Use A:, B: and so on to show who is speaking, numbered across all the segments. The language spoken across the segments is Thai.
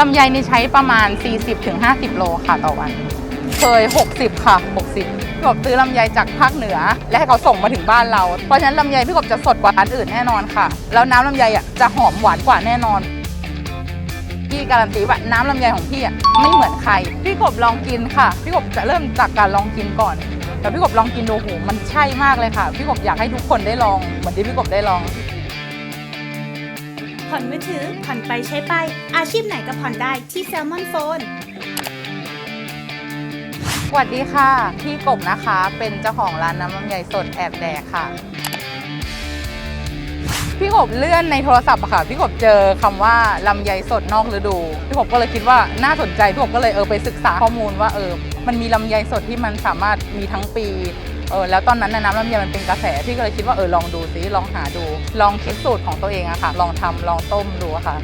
A: ลำไยนี่ใช้ประมาณ 40-50 โลค่ะต่อวัน เคย 60 ค่ะ 60พี่กบซื้อลำไยจากภาคเหนือ และให้เขาส่งมาถึงบ้านเรา เพราะฉะนั้นลำไยพี่กบจะสดกว่าร้านอื่นแน่นอนค่ะ แล้วน้ำลำไยอะจะหอมหวานกว่าแน่นอนพี่การันตีว่าน้ำลำไยของพี่อะไม่เหมือนใคร พี่กบลองกินค่ะ พี่กบจะเริ่มจากการลองกินก่อนแต่พี่กบลองกินดูโหมันใช่มากเลยค่ะ พี่กบอยากให้ทุกคนได้ลองเหมือนที่พี่กบได้ลอง
B: ผ่อนมือถือ ผ่อนไปใช้ไป อาชีพไหนก็ผ่อนได้ที่ Salmon Phone
A: สวัสดีค่ะ พี่กบนะคะ เป็นเจ้าของร้านน้ำลำไยสดแอบแดกค่ะ พี่กบเลื่อนในโทรศัพท์อะค่ะ พี่กบเจอคำว่าลำไยสดนอกฤดู พี่กบก็เลยคิดว่าน่าสนใจ พี่กบก็เลยเออไปศึกษาข้อมูลว่าเออ มันมีลำไยสดที่มันสามารถมีทั้งปี เออแล้วตอนนั้นน้ำลำไยมันเป็นกระแสพี่ก็เลยคิดว่าเออลองดูซิลองหาดู ลองคิดสูตรของตัวเองอะค่ะ ลองทำลองต้มดูค่ะ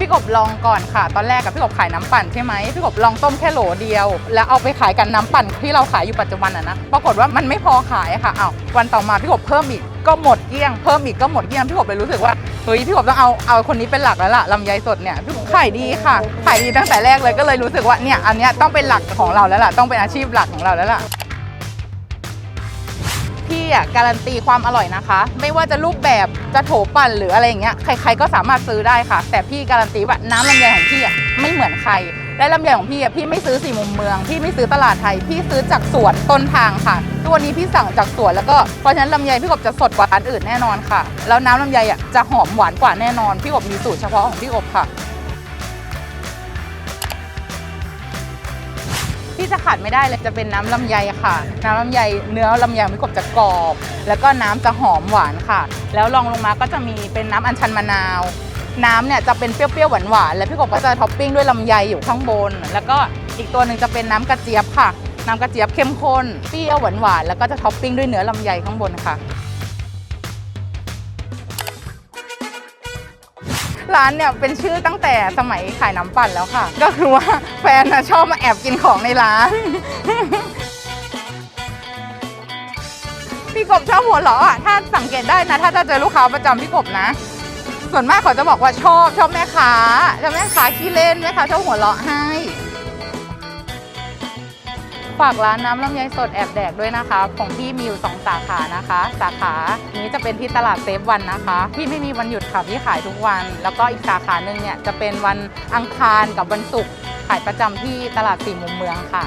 A: พี่กบลองก่อนค่ะ ตอนแรกกับพี่กบขายน้ำปั่นใช่ไหมพี่กบลองต้มแค่โหลเดียว แล้วเอาไปขายกันน้ำปั่นที่เราขายอยู่ปัจจุบันอะนะปรากฏว่ามันไม่พอขายค่ะเอาววันต่อมาพี่กบเพิ่มอีกก็หมดเกลี้ยงเพิ่มอีกก็หมดเกลี้ยงพี่กบเลยรู้สึกว่าเฮ้ยพี่กบต้องเอาเอาคนนี้เป็นหลักแล้วล่ะลำไยสดเนี่ยพี่กบขายดีค่ะขายดีตั้งแต่แรกเลยก็เลยรู้สึกว่าเนี่ยอันเนี้ยต้องเป็นหลักของเราแล้วล่ะต้องเป็นอาชีพหลักของเราแล้วล่ะ พี่อะการันตีความอร่อยนะคะ ไม่ว่าจะรูปแบบจะโถปั่นหรืออะไรอย่างเงี้ยใคร ๆก็สามารถซื้อได้ค่ะ แต่พี่การันตีว่าน้ำลำไยของพี่อะไม่เหมือนใครและลำไยของพี่อะพี่ไม่ซื้อสี่มุมเมือง พี่ไม่ซื้อตลาดไทย พี่ซื้อจากสวนต้นทางค่ะตัวนี้พี่สั่งจากสวนแล้วก็เพราะฉะนั้นลำไยพี่กบจะสดกว่าร้านอื่นแน่นอนค่ะ แล้วน้ำลำไยอะจะหอมหวานกว่าแน่นอนพี่กบมีสูตรเฉพาะของพี่กบค่ะ ที่จะขาดไม่ได้เลยจะเป็นน้ำลำไยค่ะ น้ำลำไยเนื้อลำไยของพี่กบจะกรอบ แล้วก็น้ำจะหอมหวานค่ะ แล้วรองลงมาก็จะมีเป็นน้ำอัญชันมะนาว น้ำเนี่ยจะเป็นเปรี้ยวๆหวานๆแล้วพี่กบก็จะท็อปปิ้งด้วยลำไยอยู่ข้างบน แล้วก็อีกตัวหนึ่งจะเป็นน้ำกระเจี๊ยบค่ะ น้ำกระเจี๊ยบเข้มข้นเปรี้ยวหวานๆแล้วก็จะท็อปปิ้งด้วยเนื้อลำไยข้างบนค่ะ ร้านเนี่ยเป็นชื่อตั้งแต่สมัยขายน้ำปั่นแล้วค่ะ ก็คือว่าแฟนนะชอบมาแอบกินของในร้าน พี่กบชอบหัวเราะอะถ้าสังเกตได้นะ ถ้าจะเจอลูกค้าประจำพี่กบนะ ส่วนมากเขาจะบอกว่าชอบชอบแม่ค้าชอบแม่ค้าขี้เล่นแม่ค้าชอบหัวเราะให้ ฝากร้านน้ำลำไยสดแอบแดกด้วยนะคะ ของพี่มีอยู่สองสาขานะคะ สาขานี้จะเป็นที่ตลาดเซฟวันนะคะพี่ไม่มีวันหยุดค่ะพี่ขายทุกวัน แล้วก็อีกสาขาหนึ่งเนี่ยจะเป็นวันอังคารกับวันศุกร์ขายประจำที่ตลาดสี่มุมเมืองค่ะ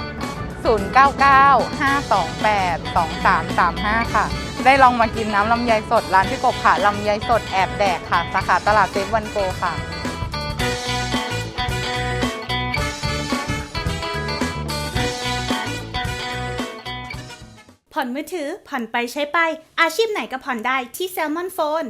A: 0995282335 ค่ะ ได้ลองมากินน้ำลำไยสดร้านพี่กบค่ะลำไยสดแอบแดกค่ะ สาขาตลาดเซฟวันโกค่ะ
B: อนมือถือ ผ่อนไปใช้ไป อาชีพไหนก็ผ่อนได้ที่ Salmon Phone